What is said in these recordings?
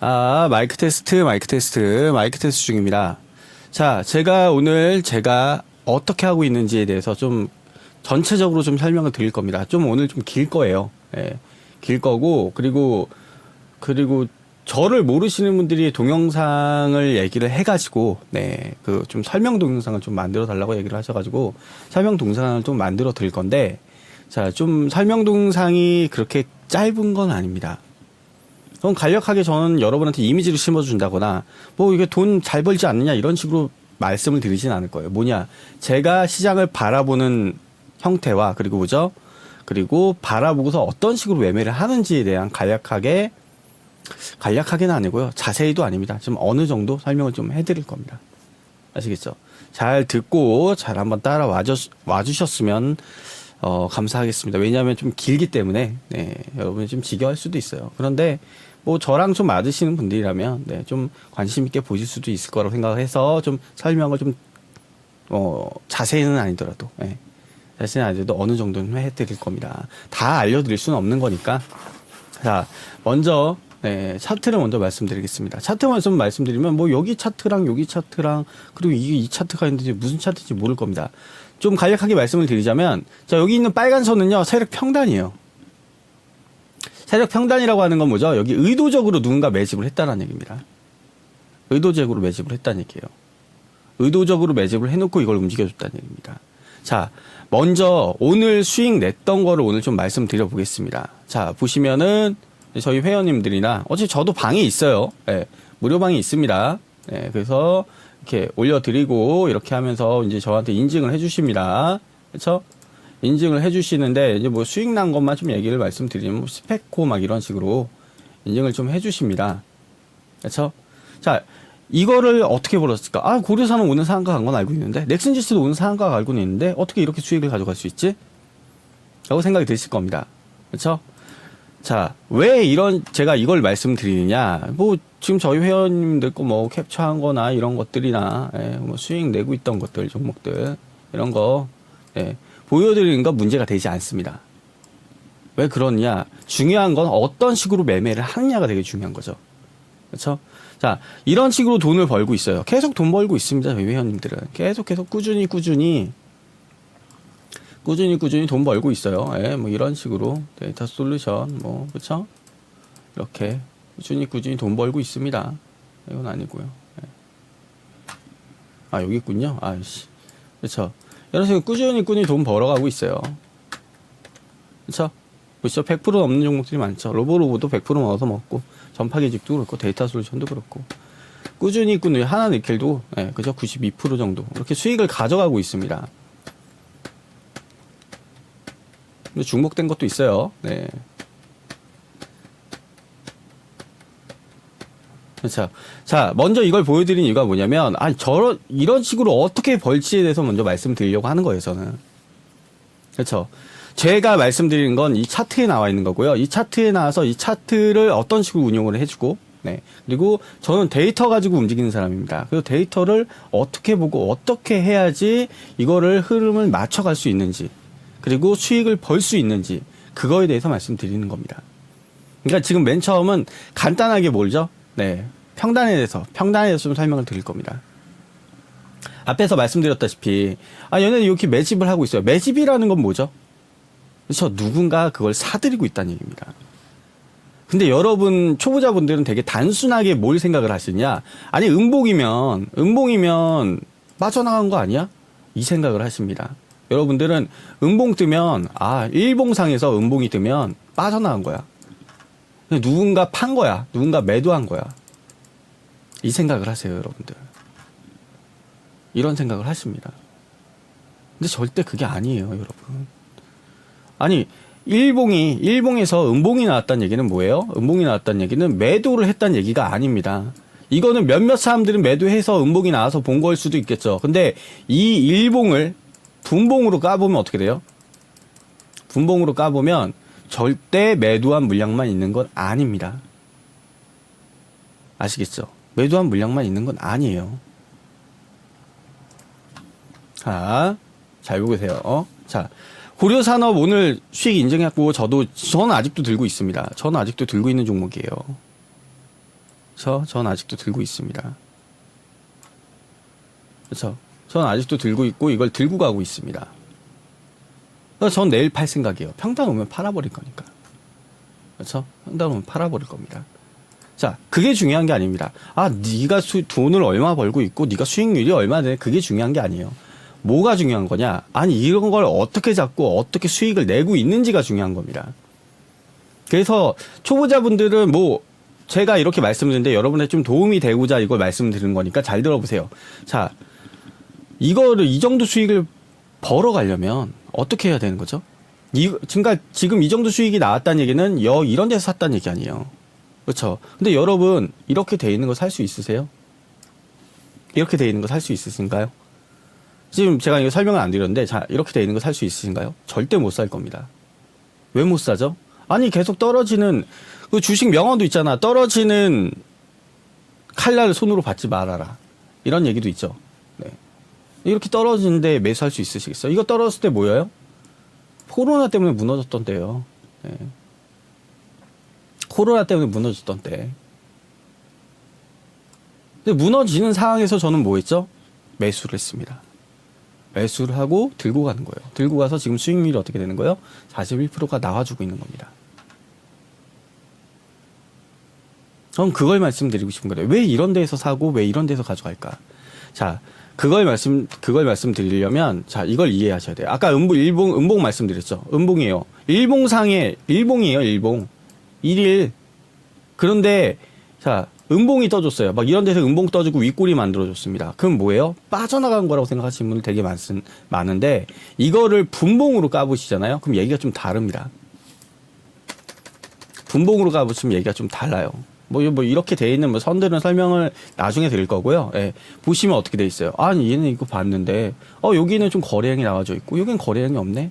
아, 마이크 테스트, 마이크 테스트, 마이크 테스트 중입니다. 자, 제가 오늘 제가 어떻게 하고 있는지에 대해서 좀 전체적으로 좀 설명을 드릴 겁니다. 좀 오늘 좀 길 거예요. 예. 길 거고, 그리고, 그리고 저를 모르시는 분들이 동영상을 얘기를 해가지고, 네, 그 좀 설명 동영상을 좀 만들어 달라고 얘기를 하셔가지고, 설명 동영상을 좀 만들어 드릴 건데, 자, 좀 설명 동영상이 그렇게 짧은 건 아닙니다. 그럼 간략하게 저는 여러분한테 이미지를 심어준다거나 뭐 이게 돈 잘 벌지 않느냐 이런 식으로 말씀을 드리진 않을 거예요. 뭐냐 제가 시장을 바라보는 형태와 그리고 뭐죠? 그리고 바라보고서 어떤 식으로 매매를 하는지에 대한 간략하게 간략하게는 아니고요. 자세히도 아닙니다. 좀 어느 정도 설명을 좀 해드릴 겁니다. 아시겠죠? 잘 듣고 잘 한번 따라 와주, 와주셨으면 어, 감사하겠습니다. 왜냐하면 좀 길기 때문에 네, 여러분이 좀 지겨할 수도 있어요. 그런데 뭐 저랑 좀 맞으시는 분들이라면 네, 좀 관심 있게 보실 수도 있을 거라고 생각해서 좀 설명을 좀 어, 자세히는 아니더라도 네, 자세히는 아니더라도 어느 정도는 해드릴 겁니다. 다 알려드릴 수는 없는 거니까 자 먼저 네, 차트를 먼저 말씀드리겠습니다. 차트 말씀 말씀드리면 뭐 여기 차트랑 여기 차트랑 그리고 이게 이 차트가 있는지 무슨 차트인지 모를 겁니다. 좀 간략하게 말씀을 드리자면 자 여기 있는 빨간 선은요 세력 평단이에요. 세력 평단이라고 하는 건 뭐죠? 여기 의도적으로 누군가 매집을 했다는 얘기입니다. 의도적으로 매집을 했다는 얘기예요. 의도적으로 매집을 해놓고 이걸 움직여줬다는 얘기입니다. 자, 먼저 오늘 수익 냈던 거를 오늘 좀 말씀드려 보겠습니다. 자, 보시면은 저희 회원님들이나 어차피 저도 방이 있어요. 예, 무료 방이 있습니다. 예, 그래서 이렇게 올려드리고 이렇게 하면서 이제 저한테 인증을 해주십니다. 그렇죠? 인증을 해주시는데 이제 뭐 수익 난 것만 좀 얘기를 말씀드리면 뭐 스펙코 막 이런 식으로 인증을 좀 해주십니다. 그렇죠? 자, 이거를 어떻게 벌었을까? 아, 고려사는 오는 상한가 간 건 알고 있는데 넥슨지스도 오는 상한가 알고는 있는데 어떻게 이렇게 수익을 가져갈 수 있지? 라고 생각이 드실 겁니다. 그렇죠? 자, 왜 이런 제가 이걸 말씀드리느냐? 뭐 지금 저희 회원님들 거 뭐 캡처한 거나 이런 것들이나 예, 뭐 수익 내고 있던 것들 종목들 이런 거 예, 보여드리는 건 문제가 되지 않습니다. 왜 그러냐? 중요한 건 어떤 식으로 매매를 하느냐가 되게 중요한 거죠. 그렇죠? 자, 이런 식으로 돈을 벌고 있어요. 계속 돈 벌고 있습니다. 저희 회원님들은 계속 계속 꾸준히 꾸준히 꾸준히 꾸준히 돈 벌고 있어요. 예, 뭐 이런 식으로 데이터 솔루션 뭐 그렇죠? 이렇게 꾸준히 꾸준히 돈 벌고 있습니다. 이건 아니고요. 예. 아 여기 있군요. 아이씨, 그렇죠? 이런 식으로 꾸준히 꾸준히 돈 벌어가고 있어요. 그렇죠? 보시죠. 100% 넘는 종목들이 많죠. 로보로보도 100% 넣어서 먹고 전파기직도 그렇고 데이터 솔루션도 그렇고 꾸준히 꾸준히 하나 니켈도 예, 그죠? 92% 정도 이렇게 수익을 가져가고 있습니다. 근데 중복된 것도 있어요. 네. 자, 자, 먼저 이걸 보여드린 이유가 뭐냐면, 아니, 저런, 이런 식으로 어떻게 벌지에 대해서 먼저 말씀드리려고 하는 거예요, 저는. 그렇죠. 제가 말씀드리는 건 이 차트에 나와 있는 거고요. 이 차트에 나와서 이 차트를 어떤 식으로 운용을 해주고, 네. 그리고 저는 데이터 가지고 움직이는 사람입니다. 그리고 데이터를 어떻게 보고 어떻게 해야지 이거를 흐름을 맞춰갈 수 있는지, 그리고 수익을 벌 수 있는지, 그거에 대해서 말씀드리는 겁니다. 그러니까 지금 맨 처음은 간단하게 뭘죠? 네. 평단에 대해서, 평단에 대해서 좀 설명을 드릴 겁니다. 앞에서 말씀드렸다시피, 아, 얘네들 이렇게 매집을 하고 있어요. 매집이라는 건 뭐죠? 그래서 누군가 그걸 사들이고 있다는 얘기입니다. 근데 여러분, 초보자분들은 되게 단순하게 뭘 생각을 하시냐? 아니, 음봉이면, 음봉이면 빠져나간 거 아니야? 이 생각을 하십니다. 여러분들은 음봉 뜨면, 아, 일봉상에서 음봉이 뜨면 빠져나간 거야. 누군가 판 거야. 누군가 매도한 거야. 이 생각을 하세요, 여러분들. 이런 생각을 하십니다. 근데 절대 그게 아니에요, 여러분. 아니, 일봉이, 일봉에서 음봉이 나왔다는 얘기는 뭐예요? 음봉이 나왔다는 얘기는 매도를 했다는 얘기가 아닙니다. 이거는 몇몇 사람들은 매도해서 음봉이 나와서 본걸 수도 있겠죠. 근데 이 일봉을 분봉으로 까보면 어떻게 돼요? 분봉으로 까보면 절대 매도한 물량만 있는 건 아닙니다. 아시겠죠? 매도한 물량만 있는 건 아니에요. 자, 잘 보세요. 어? 자, 고려산업 오늘 수익 인정했고 저도 저는 아직도 들고 있습니다. 저는 아직도 들고 있는 종목이에요. 저, 전 아직도 들고 있습니다. 그렇죠. 전 아직도 들고 있고 이걸 들고 가고 있습니다. 전 내일 팔 생각이에요. 평당 오면 팔아버릴 거니까. 그렇죠? 평당 오면 팔아버릴 겁니다. 자, 그게 중요한 게 아닙니다. 아, 네가 수, 돈을 얼마 벌고 있고 네가 수익률이 얼마 돼? 그게 중요한 게 아니에요. 뭐가 중요한 거냐? 아니 이런 걸 어떻게 잡고 어떻게 수익을 내고 있는지가 중요한 겁니다. 그래서 초보자분들은 뭐 제가 이렇게 말씀드리는데 여러분의 좀 도움이 되고자 이걸 말씀드리는 거니까 잘 들어보세요. 자, 이거를 이 정도 수익을 벌어가려면 어떻게 해야 되는 거죠? 이, 그러니까 지금 이 정도 수익이 나왔다는 얘기는 여 이런 데서 샀다는 얘기 아니에요. 그렇죠? 근데 여러분 이렇게 돼 있는 거 살 수 있으세요? 이렇게 돼 있는 거 살 수 있으신가요? 지금 제가 이거 설명을 안 드렸는데 자 이렇게 돼 있는 거 살 수 있으신가요? 절대 못 살 겁니다. 왜 못 사죠? 아니 계속 떨어지는 그 주식 명언도 있잖아. 떨어지는 칼날을 손으로 받지 말아라. 이런 얘기도 있죠. 네. 이렇게 떨어지는데 매수할 수 있으시겠어요? 이거 떨어졌을 때 뭐예요? 코로나 때문에 무너졌던 때요. 네. 코로나 때문에 무너졌던 때. 근데 무너지는 상황에서 저는 뭐 했죠? 매수를 했습니다. 매수를 하고 들고 가는 거예요. 들고 가서 지금 수익률이 어떻게 되는 거예요? 41%가 나와주고 있는 겁니다. 전 그걸 말씀드리고 싶은 거예요. 왜 이런 데서 사고 왜 이런 데서 가져갈까? 자, 그걸 말씀 그걸 말씀드리려면 자 이걸 이해하셔야 돼요. 아까 음봉 일봉 음봉 말씀드렸죠. 음봉이에요. 일봉상에 일봉이에요. 일봉 일일 그런데 자 음봉이 떠줬어요. 막 이런 데서 음봉 떠주고 윗골이 만들어줬습니다. 그럼 뭐예요? 빠져나간 거라고 생각하시는 분들 되게 많, 많은데 이거를 분봉으로 까보시잖아요. 그럼 얘기가 좀 다릅니다. 분봉으로 까보시면 얘기가 좀 달라요. 뭐, 뭐 이렇게 돼 있는 뭐 선들은 설명을 나중에 드릴 거고요. 예. 보시면 어떻게 돼 있어요. 아니 얘는 이거 봤는데 어 여기는 좀 거래량이 나와져 있고 여기는 거래량이 없네.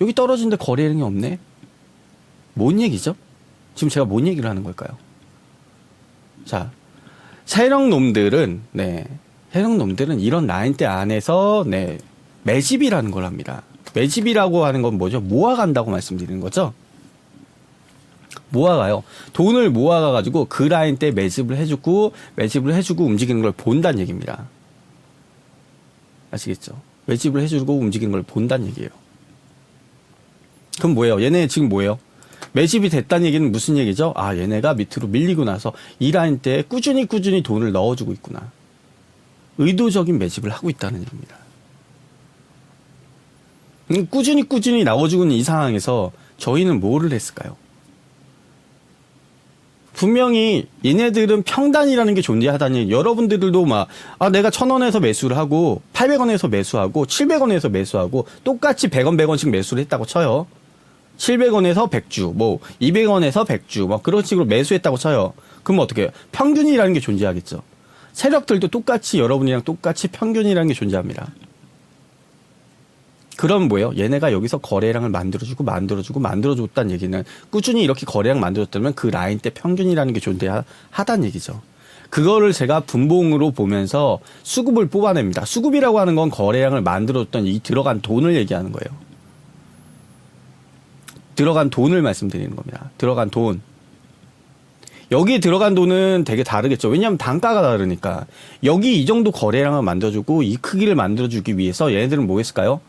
여기 떨어진데 거래량이 없네. 뭔 얘기죠? 지금 제가 뭔 얘기를 하는 걸까요? 자, 세력 놈들은 네, 세력 놈들은 이런 라인대 안에서 네 매집이라는 걸 합니다. 매집이라고 하는 건 뭐죠? 모아간다고 말씀드리는 거죠. 모아가요. 돈을 모아가 가지고 그 라인 때 매집을 해주고 매집을 해주고 움직이는 걸 본다는 얘기입니다. 아시겠죠? 매집을 해주고 움직이는 걸 본다는 얘기예요. 그럼 뭐예요? 얘네 지금 뭐예요? 매집이 됐다는 얘기는 무슨 얘기죠? 아 얘네가 밑으로 밀리고 나서 이 라인 때 꾸준히 꾸준히 돈을 넣어주고 있구나. 의도적인 매집을 하고 있다는 얘기입니다. 음, 꾸준히 꾸준히 나와주고 있는 이 상황에서 저희는 뭐를 했을까요? 분명히 얘네들은 평단이라는 게 존재하다니 여러분들도 막 아 내가 천 원에서 매수를 하고 800원에서 매수하고 700원에서 매수하고 똑같이 100원 100원씩 매수를 했다고 쳐요. 700원에서 100주, 뭐 200원에서 100주, 막 그런 식으로 매수했다고 쳐요. 그럼 어떻게 해요? 평균이라는 게 존재하겠죠. 세력들도 똑같이 여러분이랑 똑같이 평균이라는 게 존재합니다. 그럼 뭐예요? 얘네가 여기서 거래량을 만들어주고 만들어주고 만들어줬다는 얘기는 꾸준히 이렇게 거래량 만들었다면 그 라인 때 평균이라는 게 존재하다는 얘기죠. 그거를 제가 분봉으로 보면서 수급을 뽑아냅니다. 수급이라고 하는 건 거래량을 만들었던 이 들어간 돈을 얘기하는 거예요. 들어간 돈을 말씀드리는 겁니다. 들어간 돈. 여기 들어간 돈은 되게 다르겠죠. 왜냐하면 단가가 다르니까. 여기 이 정도 거래량을 만들어주고 이 크기를 만들어주기 위해서 얘네들은 뭐 했을까요?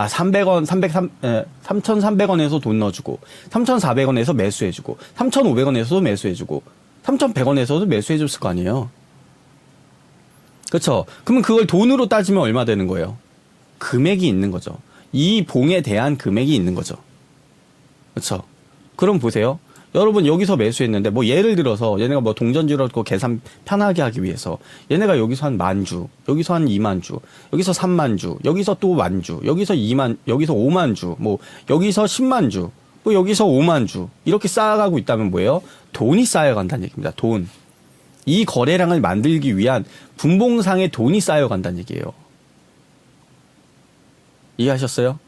아, 300원, 303, 에, 3,300원에서 돈 넣어주고, 3,400원에서 매수해주고, 3,500원에서도 매수해주고, 3,100원에서도 매수해줬을 거 아니에요. 그렇죠. 그러면 그걸 돈으로 따지면 얼마 되는 거예요? 금액이 있는 거죠. 이 봉에 대한 금액이 있는 거죠. 그렇죠. 그럼 보세요. 여러분 여기서 매수했는데 뭐 예를 들어서 얘네가 뭐 동전주라고 계산 편하게 하기 위해서 얘네가 여기서 한 만 주, 여기서 한 2만 주, 여기서 3만 주, 여기서 또 만 주, 여기서 2만, 여기서 5만 주, 뭐 여기서 10만 주, 뭐 여기서 5만 주 이렇게 쌓아가고 있다면 뭐예요? 돈이 쌓여간다는 얘기입니다. 돈. 이 거래량을 만들기 위한 분봉상의 돈이 쌓여간다는 얘기예요. 이해하셨어요?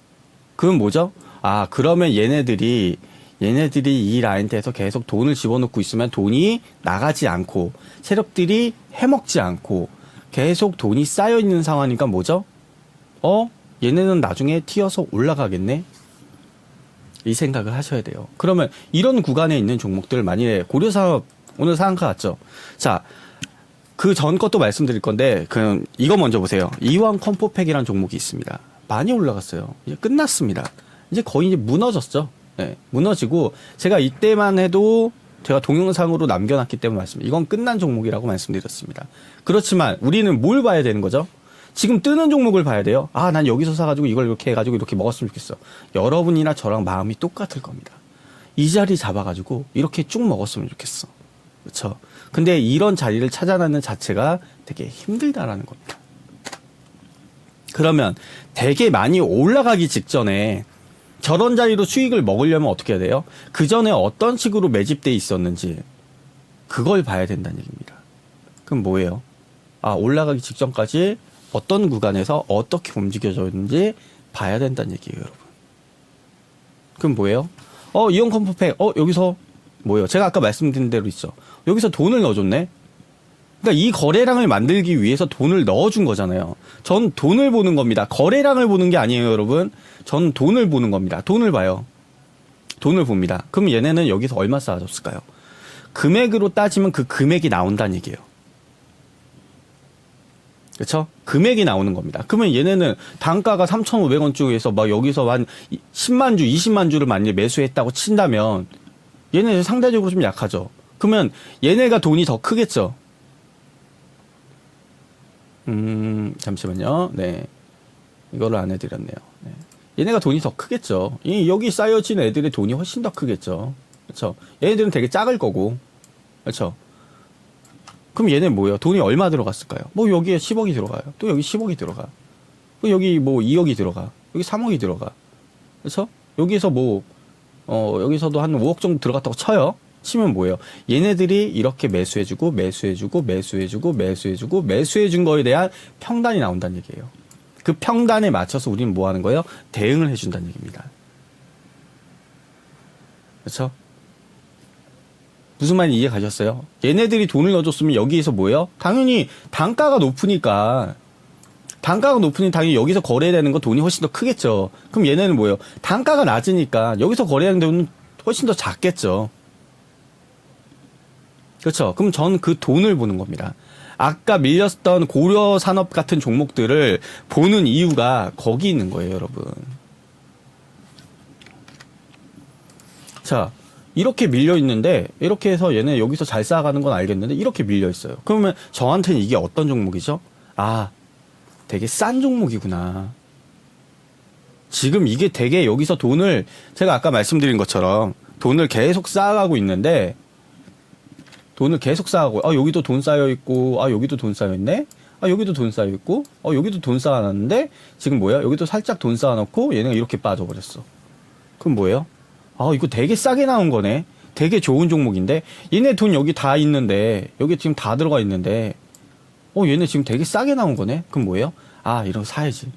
그건 뭐죠? 아, 그러면 얘네들이 얘네들이 이 라인대에서 계속 돈을 집어넣고 있으면 돈이 나가지 않고 세력들이 해먹지 않고 계속 돈이 쌓여 있는 상황이니까 뭐죠? 어? 얘네는 나중에 튀어서 올라가겠네? 이 생각을 하셔야 돼요. 그러면 이런 구간에 있는 종목들 만약에 고려사업 오늘 상한가 같죠? 자, 그 전 것도 말씀드릴 건데, 그, 이거 먼저 보세요. 이왕 컴포팩이라는 종목이 있습니다. 많이 올라갔어요. 이제 끝났습니다. 이제 거의 이제 무너졌죠. 예, 무너지고, 제가 이때만 해도 제가 동영상으로 남겨놨기 때문에 말씀드립니다. 이건 끝난 종목이라고 말씀드렸습니다. 그렇지만 우리는 뭘 봐야 되는 거죠? 지금 뜨는 종목을 봐야 돼요. 아, 난 여기서 사가지고 이걸 이렇게 해가지고 이렇게 먹었으면 좋겠어. 여러분이나 저랑 마음이 똑같을 겁니다. 이 자리 잡아가지고 이렇게 쭉 먹었으면 좋겠어. 그렇죠. 근데 이런 자리를 찾아내는 자체가 되게 힘들다라는 겁니다. 그러면 되게 많이 올라가기 직전에 저런 자리로 수익을 먹으려면 어떻게 해야 돼요? 그 전에 어떤 식으로 매집돼 있었는지 그걸 봐야 된다는 얘기입니다. 그럼 뭐예요? 아, 올라가기 직전까지 어떤 구간에서 어떻게 움직여졌는지 봐야 된다는 얘기예요, 여러분. 그럼 뭐예요? 어, 이온 컴포팩, 어, 여기서 뭐예요? 제가 아까 말씀드린 대로 있죠. 여기서 돈을 넣어줬네? 그러니까 이 거래량을 만들기 위해서 돈을 넣어준 거잖아요. 전 돈을 보는 겁니다. 거래량을 보는 게 아니에요, 여러분. 전 돈을 보는 겁니다. 돈을 봐요. 돈을 봅니다. 그럼 얘네는 여기서 얼마 쌓아줬을까요? 금액으로 따지면 그 금액이 나온다는 얘기예요. 그렇죠? 금액이 나오는 겁니다. 그러면 얘네는 단가가 3,500원 쪽에서 막 여기서 한 10만 주, 20만 주를 만약에 매수했다고 친다면 얘네 상대적으로 좀 약하죠. 그러면 얘네가 돈이 더 크겠죠. 음, 잠시만요. 네. 이거를 안 해드렸네요. 네. 얘네가 돈이 더 크겠죠. 이, 여기 쌓여진 애들의 돈이 훨씬 더 크겠죠. 그렇죠. 얘네들은 되게 작을 거고. 그렇죠. 그럼 얘네 뭐예요? 돈이 얼마 들어갔을까요? 뭐 여기에 10억이 들어가요. 또 여기 10억이 들어가. 또 여기 뭐 2억이 들어가. 여기 3억이 들어가. 그렇죠? 여기서 뭐 어, 여기서도 한 5억 정도 들어갔다고 쳐요. 치면 뭐예요? 얘네들이 이렇게 매수해주고, 매수해주고, 매수해주고, 매수해주고, 매수해준 거에 대한 평단이 나온다는 얘기예요. 그 평단에 맞춰서 우리는 뭐 하는 거예요? 대응을 해준다는 얘기입니다. 그렇죠? 무슨 말인지 이해 가셨어요? 얘네들이 돈을 넣어줬으면 여기에서 뭐예요? 당연히 단가가 높으니까 단가가 높으니 당연히 여기서 거래되는 거 돈이 훨씬 더 크겠죠. 그럼 얘네는 뭐예요? 단가가 낮으니까 여기서 거래하는 돈은 훨씬 더 작겠죠. 그렇죠. 그럼 전 그 돈을 보는 겁니다. 아까 밀렸던 고려 산업 같은 종목들을 보는 이유가 거기 있는 거예요, 여러분. 자, 이렇게 밀려 있는데 이렇게 해서 얘네 여기서 잘 쌓아가는 건 알겠는데 이렇게 밀려 있어요. 그러면 저한테는 이게 어떤 종목이죠? 아, 되게 싼 종목이구나. 지금 이게 되게 여기서 돈을 제가 아까 말씀드린 것처럼 돈을 계속 쌓아가고 있는데 돈을 계속 쌓아고 아 여기도 돈 쌓여 있고 아 여기도 돈 쌓여 있네? 아 여기도 돈 쌓여 있고 어 여기도 돈 쌓아놨는데 지금 뭐야? 여기도 살짝 돈 쌓아놓고 얘네가 이렇게 빠져버렸어. 그럼 뭐예요? 아 이거 되게 싸게 나온 거네. 되게 좋은 종목인데 얘네 돈 여기 다 있는데 여기 지금 다 들어가 있는데 어 얘네 지금 되게 싸게 나온 거네? 그럼 뭐예요? 아 이런 거 사야지